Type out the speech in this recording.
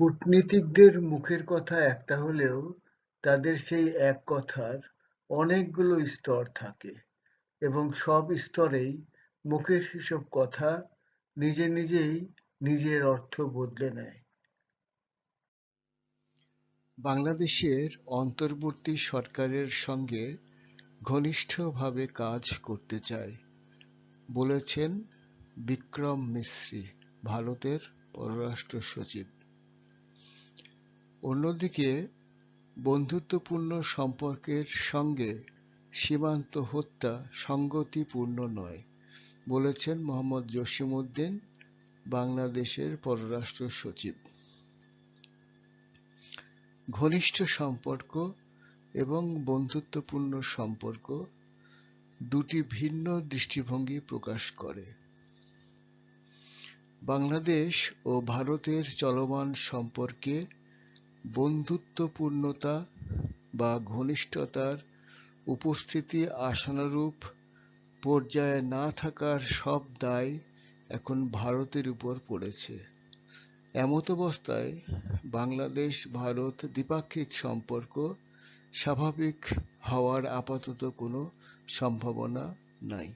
কূটনীতিকদের মুখের কথা একটা হলেও তাদের সেই এক কথার অনেকগুলো স্তর থাকে এবং সব স্তরেই মুখের সেসব কথা নিজে নিজেই নিজের অর্থ বদলে নেয়। বাংলাদেশের অন্তর্বর্তী সরকারের সঙ্গে ঘনিষ্ঠভাবে কাজ করতে চায়, বলেছেন বিক্রম মিস্ত্রি, ভারতের পররাষ্ট্র সচিব। অন্যদিকে, বন্ধুত্বপূর্ণ সম্পর্কের সঙ্গে সীমান্ত হত্যা সঙ্গতিপূর্ণ নয়, বলেছেন মোহাম্মদ জসিমউদ্দিন, বাংলাদেশের পররাষ্ট্র সচিব। ঘনিষ্ঠ সম্পর্ক এবং বন্ধুত্বপূর্ণ সম্পর্ক দুটি ভিন্ন দৃষ্টিভঙ্গি প্রকাশ করে। বাংলাদেশ ও ভারতের চলমান সম্পর্কে বন্ধুত্বপূর্ণতা বা ঘনিষ্ঠতার উপস্থিতি আশানুরূপ পর্যায়ে না থাকার সব দায় এখন ভারতের উপর পড়েছে। এমতাবস্থায় বাংলাদেশ ভারত দ্বিপাক্ষিক সম্পর্ক স্বাভাবিক হওয়ার আপাতত কোনো সম্ভাবনা নাই।